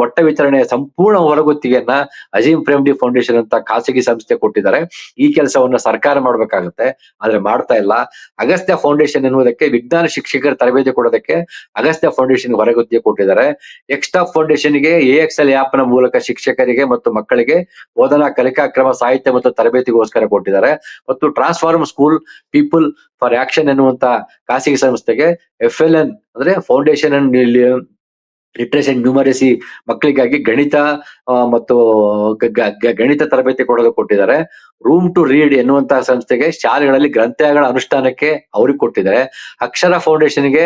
ಮೊಟ್ಟ ವಿತರಣೆಯ ಸಂಪೂರ್ಣ ಹೊರಗುತ್ತಿಗೆಯನ್ನ ಅಜೀಂ ಪ್ರೇಮ್ಡಿ ಫೌಂಡೇಶನ್ ಅಂತ ಖಾಸಗಿ ಸಂಸ್ಥೆ ಕೊಟ್ಟಿದ್ದಾರೆ. ಈ ಕೆಲಸವನ್ನ ಸರ್ಕಾರ ಮಾಡ್ಬೇಕಾಗುತ್ತೆ, ಆದ್ರೆ ಮಾಡ್ತಾ ಇಲ್ಲ. ಅಗಸ್ತ್ಯ ಫೌಂಡೇಶನ್ ಎನ್ನುವುದಕ್ಕೆ ವಿಜ್ಞಾನ ಶಿಕ್ಷಕರ ತರಬೇತಿ ಕೊಡೋದಕ್ಕೆ ಅಗಸ್ತ್ಯ ಫೌಂಡೇಶನ್ ಹೊರಗುತ್ತಿಗೆ ಕೊಟ್ಟಿದ್ದಾರೆ. ಎಕ್ಸ್ಟ್ರಾ ಫೌಂಡೇಶನ್ಗೆ ಎ ಎಕ್ಸ್ ಎಲ್ ಆಪ್ ನ ಮೂಲಕ ಶಿಕ್ಷಕರಿಗೆ ಮತ್ತು ಮಕ್ಕಳಿಗೆ ಬೋಧನಾ ಕಲಿಕಾ ಕ್ರಮ ಸಾಹಿತ್ಯ ಮತ್ತು ತರಬೇತಿಗೋಸ್ಕರ ಕೊಟ್ಟಿದ್ದಾರೆ. ಮತ್ತು transform school people for action ಎನ್ನುವಂತ ಖಾಸಗಿ ಸಂಸ್ಥೆಗೆ ಎಫ್ ಎಲ್ ಎನ್ ಅಂದ್ರೆ foundation and literacy and numeracy ಮಕ್ಕಳಿಗಾಗಿ ಗಣಿತ ಮತ್ತು ಗಣಿತ ತರಬೇತಿ ಕೊಡಲು ಕೊಟ್ಟಿದ್ದಾರೆ. ರೂಮ್ ಟು ರೀಡ್ ಎನ್ನುವಂತಹ ಸಂಸ್ಥೆಗೆ ಶಾಲೆಗಳಲ್ಲಿ ಗ್ರಂಥಾಲಯಗಳ ಅನುಷ್ಠಾನಕ್ಕೆ ಅವ್ರಿಗೆ ಕೊಟ್ಟಿದ್ದಾರೆ. ಅಕ್ಷರ ಫೌಂಡೇಶನ್ಗೆ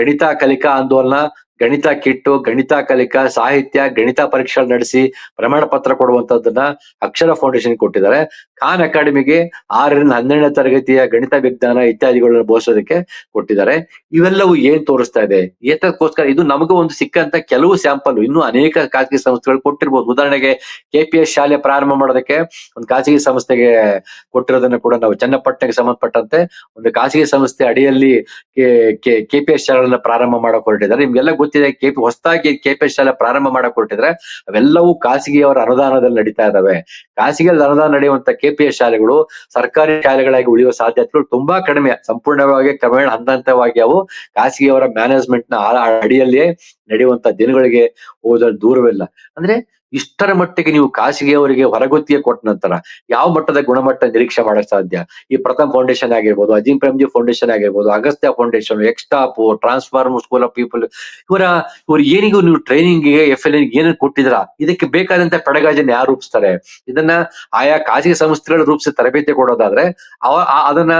ಗಣಿತ, ಕಲಿಕಾ ಆಂದೋಲನ ಗಣಿತ ಕಿಟ್ಟು, ಗಣಿತ ಕಲಿಕಾ, ಸಾಹಿತ್ಯ, ಗಣಿತ ಪರೀಕ್ಷೆ ನಡೆಸಿ ಪ್ರಮಾಣ ಪತ್ರ ಕೊಡುವಂತದ್ದನ್ನ ಅಕ್ಷರ ಫೌಂಡೇಶನ್ ಕೊಟ್ಟಿದ್ದಾರೆ. ಖಾನ್ ಅಕಾಡೆಮಿಗೆ ಆರರಿಂದ ಹನ್ನೆರಡನೇ ತರಗತಿಯ ಗಣಿತ ವಿಜ್ಞಾನ ಇತ್ಯಾದಿಗಳನ್ನು ಬೋಧಿಸೋದಕ್ಕೆ ಕೊಟ್ಟಿದ್ದಾರೆ. ಇವೆಲ್ಲವೂ ಏನ್ ತೋರಿಸ್ತಾ ಇದೆ? ಏತಕ್ಕೋಸ್ಕರ ಇದು ನಮಗೂ ಒಂದು ಸಿಕ್ಕಂತ ಕೆಲವು ಸ್ಯಾಂಪಲ್ ಇನ್ನು ಅನೇಕ ಖಾಸಗಿ ಸಂಸ್ಥೆಗಳು ಕೊಟ್ಟಿರ್ಬೋದು. ಉದಾಹರಣೆಗೆ ಕೆಪಿಎಸ್ ಶಾಲೆ ಪ್ರಾರಂಭ ಮಾಡೋದಕ್ಕೆ ಒಂದು ಖಾಸಗಿ ಸಂಸ್ಥೆಗೆ ಕೊಟ್ಟಿರೋದನ್ನ ಕೂಡ ನಾವು ಚನ್ನಪಟ್ಟಣಕ್ಕೆ ಸಂಬಂಧಪಟ್ಟಂತೆ ಒಂದು ಖಾಸಗಿ ಸಂಸ್ಥೆ ಅಡಿಯಲ್ಲಿ ಕೆಪಿಎಸ್ ಶಾಲೆಗಳನ್ನ ಪ್ರಾರಂಭ ಮಾಡೋಕೆ ಹೊರಟಿದ್ದಾರೆ. ನಿಮ್ಗೆಲ್ಲ ಗೊತ್ತಿದೆ ಕೆಪಿ ಹೊಸದಾಗಿ ಕೆಪಿಎಸ್ ಶಾಲೆ ಪ್ರಾರಂಭ ಮಾಡಕ್ ಹೊರಟಿದ್ರೆ ಅವೆಲ್ಲವೂ ಖಾಸಗಿಯವರ ಅನುದಾನದಲ್ಲಿ ನಡೀತಾ ಇದಾವೆ. ಖಾಸಗಿಯಲ್ಲಿ ಅನುದಾನ ನಡೆಯುವಂತ ಕೆಪಿಎಸ್ ಶಾಲೆಗಳು ಸರ್ಕಾರಿ ಶಾಲೆಗಳಾಗಿ ಉಳಿಯುವ ಸಾಧ್ಯತೆಗಳು ತುಂಬಾ ಕಡಿಮೆ. ಸಂಪೂರ್ಣವಾಗಿ ಕ್ರಮೇಣ ಹಂತ ಹಂತವಾಗಿ ಅವು ಖಾಸಗಿಯವರ ಮ್ಯಾನೇಜ್ಮೆಂಟ್ನ ಅಡಿಯಲ್ಲಿಯೇ ನಡೆಯುವಂತ ದಿನಗಳಿಗೆ ಹೋದ ದೂರವಿಲ್ಲ. ಅಂದ್ರೆ ಇಷ್ಟರ ಮಟ್ಟಿಗೆ ನೀವು ಖಾಸಗಿಯವರಿಗೆ ಹೊರಗುತ್ತಿಗೆ ಕೊಟ್ಟ ನಂತರ ಯಾವ ಮಟ್ಟದ ಗುಣಮಟ್ಟ ನಿರೀಕ್ಷೆ ಮಾಡಕ್ ಸಾಧ್ಯ? ಈ ಪ್ರಥಮ್ ಫೌಂಡೇಶನ್ ಆಗಿರ್ಬೋದು ಅಜಿಂ ಪ್ರೇಮ್ಜಿ ಫೌಂಡೇಶನ್ ಆಗಿರ್ಬೋದು, ಅಗಸ್ತ್ಯ ಫೌಂಡೇಶನ್ ಎಕ್ಸ್ಟಾಪ್ ಟ್ರಾನ್ಸ್ಫಾರ್ಮ್ ಸ್ಕೂಲ್ ಆಫ್ ಪೀಪಲ್ ಇವರ, ಇವ್ರ ಏನಿಗೂ ನೀವು ಟ್ರೈನಿಂಗ್ಗೆ ಎಫ್ ಎಲ್ ಏನ್ ಕೊಟ್ಟಿದ್ರ? ಇದಕ್ಕೆ ಬೇಕಾದಂತ ಪೆಡಗಾಜನ್ ಯಾರು ರೂಪಿಸ್ತಾರೆ? ಇದನ್ನ ಆಯಾ ಖಾಸಗಿ ಸಂಸ್ಥೆಗಳು ರೂಪಿಸಿ ತರಬೇತಿ ಕೊಡೋದಾದ್ರೆ ಅದನ್ನ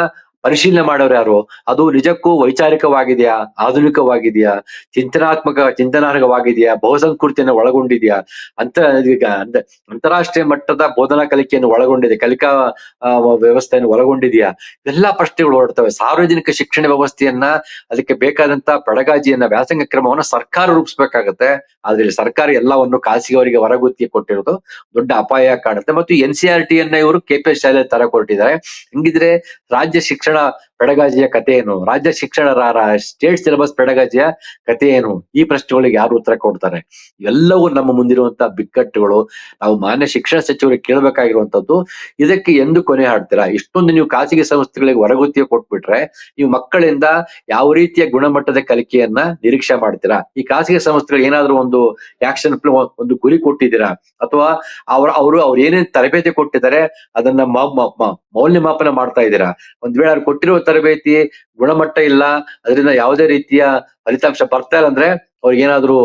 ಪರಿಶೀಲನೆ ಮಾಡೋರು ಯಾರು? ಅದು ನಿಜಕ್ಕೂ ವೈಚಾರಿಕವಾಗಿದೆಯಾ? ಆಧುನಿಕವಾಗಿದೆಯಾ? ಚಿಂತನಾತ್ಮಕ, ಚಿಂತನಾರ್ಹವಾಗಿದೆಯಾ? ಬಹುಸಂಸ್ಕೃತಿಯನ್ನು ಒಳಗೊಂಡಿದೆಯಾ? ಅಂತ ಈಗ ಅಂತಾರಾಷ್ಟ್ರೀಯ ಮಟ್ಟದ ಬೋಧನಾ ಕಲಿಕೆಯನ್ನು ಒಳಗೊಂಡಿದೆ, ಕಲಿಕಾ ವ್ಯವಸ್ಥೆಯನ್ನು ಒಳಗೊಂಡಿದೆಯಾ? ಎಲ್ಲಾ ಪ್ರಶ್ನೆಗಳು ಹೊರಡ್ತವೆ. ಸಾರ್ವಜನಿಕ ಶಿಕ್ಷಣ ವ್ಯವಸ್ಥೆಯನ್ನ, ಅದಕ್ಕೆ ಬೇಕಾದಂತ ಪಡಗಾಜಿಯನ್ನ, ವ್ಯಾಸಂಗ ಕ್ರಮವನ್ನ ಸರ್ಕಾರ ರೂಪಿಸಬೇಕಾಗತ್ತೆ. ಆದ್ರೆ ಸರ್ಕಾರ ಎಲ್ಲವನ್ನು ಖಾಸಗಿಯವರಿಗೆ ಹೊರಗುತ್ತಿಗೆ ಕೊಟ್ಟಿರೋದು ದೊಡ್ಡ ಅಪಾಯ ಕಾಣುತ್ತೆ. ಮತ್ತು ಎನ್ ಸಿ ಆರ್ ಟಿ ಅನ್ನ ಇವರು ಕೆಪಿಎಸ್ ಶಾಲೆ ತರ ಕೊಟ್ಟಿದ್ದಾರೆ ಹಂಗಿದ್ರೆ ರಾಜ್ಯ ಶಿಕ್ಷಣ una, ಪೆಡಗಾಜಿಯ ಕಥೆ ಏನು ರಾಜ್ಯ ಶಿಕ್ಷಣ ಸ್ಟೇಟ್ ಸಿಲೆಬಸ್ ಪೆಡಗಾಜಿಯ ಕಥೆ ಏನು ಈ ಪ್ರಶ್ನೆಗಳಿಗೆ ಯಾರು ಉತ್ತರ ಕೊಡ್ತಾರೆ? ಎಲ್ಲವೂ ನಮ್ಮ ಮುಂದಿರುವಂತಹ ಬಿಕ್ಕಟ್ಟುಗಳು. ನಾವು ಮಾನ್ಯ ಶಿಕ್ಷಣ ಸಚಿವರಿಗೆ ಕೇಳಬೇಕಾಗಿರುವಂತದ್ದು, ಇದಕ್ಕೆ ಎಂದು ಕೊನೆ ಹಾಡ್ತೀರಾ? ಇಷ್ಟೊಂದು ನೀವು ಖಾಸಗಿ ಸಂಸ್ಥೆಗಳಿಗೆ ಹೊರಗುತ್ತಿಗೆ ಕೊಟ್ಬಿಟ್ರೆ, ನೀವು ಮಕ್ಕಳಿಂದ ಯಾವ ರೀತಿಯ ಗುಣಮಟ್ಟದ ಕಲಿಕೆಯನ್ನ ನಿರೀಕ್ಷೆ ಮಾಡ್ತೀರಾ? ಈ ಖಾಸಗಿ ಸಂಸ್ಥೆಗಳು ಏನಾದ್ರೂ ಒಂದು ಆಕ್ಷನ್ ಒಂದು ಗುರಿ ಕೊಟ್ಟಿದ್ದೀರಾ? ಅಥವಾ ಅವ್ರ, ಅವರು, ಅವ್ರು ಏನೇನ್ ತರಬೇತಿ ಕೊಟ್ಟಿದ್ದಾರೆ, ಅದನ್ನ ಮೌಲ್ಯಮಾಪನ ಮಾಡ್ತಾ ಇದ್ದೀರಾ? ಒಂದ್ ವೇಳೆ ಅವ್ರು ಕೊಟ್ಟಿರುವ ತರಬೇತಿ, ಗುಣಮಟ್ಟ ಇಲ್ಲ, ಅದರಿಂದ ಯಾವುದೇ ರೀತಿಯ ಫಲಿತಾಂಶ ಬರ್ತಾ ಇಲ್ಲ ಅಂದ್ರೆ ಅವ್ರಿಗೆ ಏನಾದ್ರು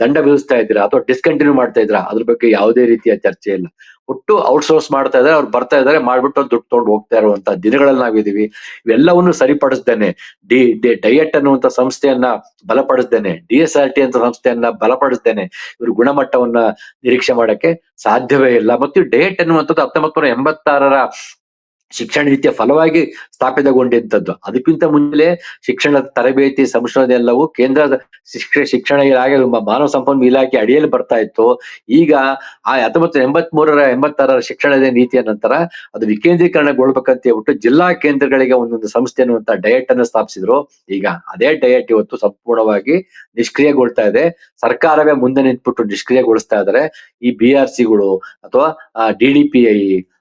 ದಂಡ ವಿಧಿಸ್ತಾ ಇದ್ದೀರಾ ಅಥವಾ ಡಿಸ್ಕಂಟಿನ್ಯೂ ಮಾಡ್ತಾ ಇದ್ರಾ ಅದ್ರ ಬಗ್ಗೆ ಯಾವುದೇ ರೀತಿಯ ಚರ್ಚೆ ಇಲ್ಲ. ಒಟ್ಟು ಔಟ್ಸೋರ್ಸ್ ಮಾಡ್ತಾ ಇದ್ದಾರೆ, ಅವ್ರು ಬರ್ತಾ ಇದ್ದಾರೆ, ಮಾಡ್ಬಿಟ್ಟು ದುಡ್ಡು ತೊಗೊಂಡು ಹೋಗ್ತಾ ಇರುವಂತ ದಿನಗಳಲ್ಲಿ ನಾವಿದೀವಿ ಇವೆಲ್ಲವನ್ನು ಸರಿಪಡಿಸ್ದೇನೆ, ಡಿ ಡಯಟ್ ಅನ್ನುವಂತ ಸಂಸ್ಥೆಯನ್ನ ಬಲಪಡಿಸ್ದೇನೆ ಡಿ ಎಸ್ ಆರ್ ಟಿ ಅಂತ ಸಂಸ್ಥೆಯನ್ನ ಬಲಪಡಿಸ್ದೇನೆ, ಇವರು ಗುಣಮಟ್ಟವನ್ನ ನಿರೀಕ್ಷೆ ಮಾಡಕ್ಕೆ ಸಾಧ್ಯವೇ ಇಲ್ಲ. ಮತ್ತು ಡಯಟ್ ಅನ್ನುವಂಥದ್ದು ಹತ್ತೊಂಬತ್ತು ನೂರ ಎಂಬತ್ತಾರರ ಶಿಕ್ಷಣ ನೀತಿಯ ಫಲವಾಗಿ ಸ್ಥಾಪಿತಗೊಂಡಿದ್ದದ್ದು. ಅದಕ್ಕಿಂತ ಮುಂಚೆ ಶಿಕ್ಷಣ ತರಬೇತಿ, ಸಂಶೋಧನೆ ಎಲ್ಲವೂ ಶಿಕ್ಷಣ ಶಿಕ್ಷಣ ಇಲಾಖೆ ಮಾನವ ಸಂಪನ್ಮೂಲ ಇಲಾಖೆ ಅಡಿಯಲ್ಲಿ ಬರ್ತಾ ಇತ್ತು. ಈಗ ಆ ಹತ್ತೊಂಬತ್ತು ಎಂಬತ್ ಮೂರರ ಎಂಬತ್ತಾರರ ಶಿಕ್ಷಣದ ನೀತಿಯ ನಂತರ ಅದು ವಿಕೇಂದ್ರೀಕರಣಗೊಳ್ಬೇಕಂತ ಹೇಳ್ಬಿಟ್ಟು ಜಿಲ್ಲಾ ಕೇಂದ್ರಗಳಿಗೆ ಒಂದೊಂದು ಸಂಸ್ಥೆ ಅನ್ನುವಂತ ಡಯಟ್ ಅನ್ನು ಸ್ಥಾಪಿಸಿದ್ರು. ಈಗ ಅದೇ ಡಯಟ್ ಇವತ್ತು ಸಂಪೂರ್ಣವಾಗಿ ನಿಷ್ಕ್ರಿಯಗೊಳ್ತಾ ಇದೆ. ಸರ್ಕಾರವೇ ಮುಂದೆ ನಿಂತ್ಬಿಟ್ಟು ನಿಷ್ಕ್ರಿಯಗೊಳಿಸ್ತಾ ಇದ್ದಾರೆ ಈ ಬಿ ಆರ್ ಸಿಗಳು ಅಥವಾ ಡಿ ಡಿ ಪಿ ಐ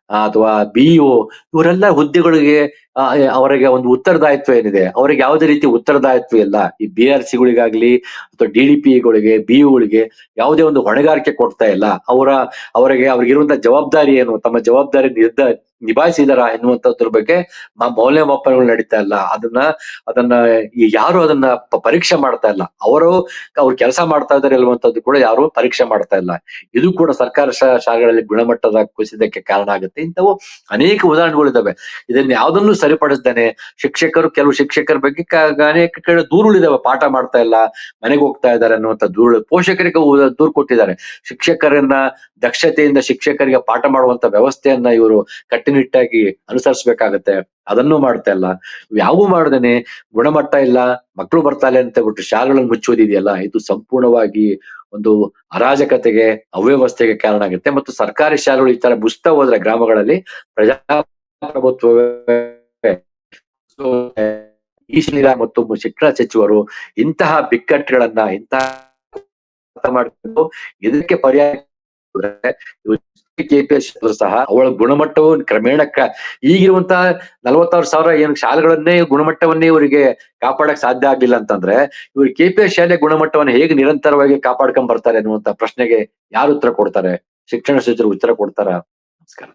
ಅಥವಾ ಬಿಇಒ ಇವರೆಲ್ಲ ಹುದ್ದೆಗಳಿಗೆ ಅವರಿಗೆ ಒಂದು ಉತ್ತರದಾಯಿತ್ವ ಏನಿದೆ? ಅವರಿಗೆ ಯಾವುದೇ ರೀತಿ ಉತ್ತರದಾಯಿತ್ವ ಇಲ್ಲ. ಈ ಬಿ ಆರ್ ಸಿಗಳಿಗಾಗ್ಲಿ ಅಥವಾ ಡಿ ಡಿ ಪಿಗಳಿಗೆ ಬಿಇಗಳಿಗೆ ಯಾವುದೇ ಒಂದು ಹೊಣೆಗಾರಿಕೆ ಕೊಡ್ತಾ ಇಲ್ಲ. ಅವರ, ಅವರಿಗೆ ಅವ್ರಿಗಿರುವಂತಹ ಜವಾಬ್ದಾರಿ ಏನು? ತಮ್ಮ ಜವಾಬ್ದಾರಿ ನಿರ್ಧ ನಿಭಾಯಿಸಿದಾರ ಎನ್ನುವಂಥದ್ರ ಬಗ್ಗೆ ಮೌಲ್ಯಮಾಪನಗಳು ನಡೀತಾ ಇಲ್ಲ. ಅದನ್ನ ಅದನ್ನ ಯಾರು ಅದನ್ನ ಪರೀಕ್ಷೆ ಮಾಡ್ತಾ ಇಲ್ಲ. ಅವರು ಅವ್ರು ಕೆಲಸ ಮಾಡ್ತಾ ಇದಾರೆ ಎಲ್ಲುವಂಥದ್ದು ಕೂಡ ಯಾರು ಪರೀಕ್ಷೆ ಮಾಡ್ತಾ ಇಲ್ಲ. ಇದು ಕೂಡ ಸರ್ಕಾರ ಶಾಲೆಗಳಲ್ಲಿ ಗುಣಮಟ್ಟದ ಕುಸಿದಕ್ಕೆ ಕಾರಣ ಆಗುತ್ತೆ. ಇಂಥವು ಅನೇಕ ಉದಾಹರಣೆಗಳಿದ್ದಾವೆ. ಇದನ್ನ ಯಾವ್ದನ್ನು ಸರಿಪಡಿಸ್ದೇನೆ. ಶಿಕ್ಷಕರು ಕೆಲವು ಶಿಕ್ಷಕರ ಬಗ್ಗೆ ಅನೇಕ ಕಡೆ ದೂರುಗಳಿದಾವೆ ಪಾಠ ಮಾಡ್ತಾ ಇಲ್ಲ, ಮನೆಗೆ ಹೋಗ್ತಾ ಇದ್ದಾರೆ ಅನ್ನುವಂಥ ದೂರು, ಪೋಷಕರಿಗೆ ದೂರು ಕೊಟ್ಟಿದ್ದಾರೆ. ಶಿಕ್ಷಕರನ್ನ ದಕ್ಷತೆಯಿಂದ ಶಿಕ್ಷಕರಿಗೆ ಪಾಠ ಮಾಡುವಂತ ವ್ಯವಸ್ಥೆಯನ್ನ ಇವರು ಕಟ್ಟುನಿಟ್ಟಾಗಿ ಅನುಸರಿಸಬೇಕಾಗತ್ತೆ. ಅದನ್ನು ಮಾಡ್ತಾ ಇಲ್ಲ. ಯಾವೂ ಮಾಡ್ದೇನೆ, ಗುಣಮಟ್ಟ ಇಲ್ಲ ಮಕ್ಕಳು ಬರ್ತಾ ಇಲ್ಲ ಅಂತ ಬಿಟ್ಟು ಶಾಲೆಗಳನ್ನು ಮುಚ್ಚೋದಿದೆಯಲ್ಲ ಇದು ಸಂಪೂರ್ಣವಾಗಿ ಒಂದು ಅರಾಜಕತೆಗೆ, ಅವ್ಯವಸ್ಥೆಗೆ ಕಾರಣ ಆಗುತ್ತೆ. ಮತ್ತು ಸರ್ಕಾರಿ ಶಾಲೆಗಳು ಈ ತರ ಮುಚ್ತಾ ಹೋದ್ರೆ ಗ್ರಾಮಗಳಲ್ಲಿ ಪ್ರಜಾಪ್ರಭುತ್ವವೇ ಈ ಶಿಲಾ ಮತ್ತು ಶಿಕ್ಷಣ ಸಚಿವರು ಇಂತಹ ಬಿಕ್ಕಟ್ಟುಗಳನ್ನ, ಇಂತಹ ಮಾಡಿಕೊಂಡು ಇದಕ್ಕೆ ಪರ್ಯಾಯ ಕೆಪಿಎಸ್ ಸಹ ಅವಳ ಗುಣಮಟ್ಟವು ಕ್ರಮೇಣ ಈಗಿರುವಂತ ನಲವತ್ತಾರು ಸಾವಿರ ಏನು ಶಾಲೆಗಳನ್ನೇ ಗುಣಮಟ್ಟವನ್ನೇ ಇವರಿಗೆ ಕಾಪಾಡಕ್ ಸಾಧ್ಯ ಆಗ್ಲಿಲ್ಲ ಅಂತಂದ್ರೆ ಇವರು ಕೆಪಿಎಸ್ ಶಾಲೆ ಗುಣಮಟ್ಟವನ್ನು ಹೇಗೆ ನಿರಂತರವಾಗಿ ಕಾಪಾಡ್ಕೊಂಡ್ ಬರ್ತಾರೆ ಅನ್ನುವಂತ ಪ್ರಶ್ನೆಗೆ ಯಾರು ಉತ್ತರ ಕೊಡ್ತಾರೆ? ಶಿಕ್ಷಣ ಸಚಿವರು ಉತ್ತರ ಕೊಡ್ತಾರ? ನಮಸ್ಕಾರ.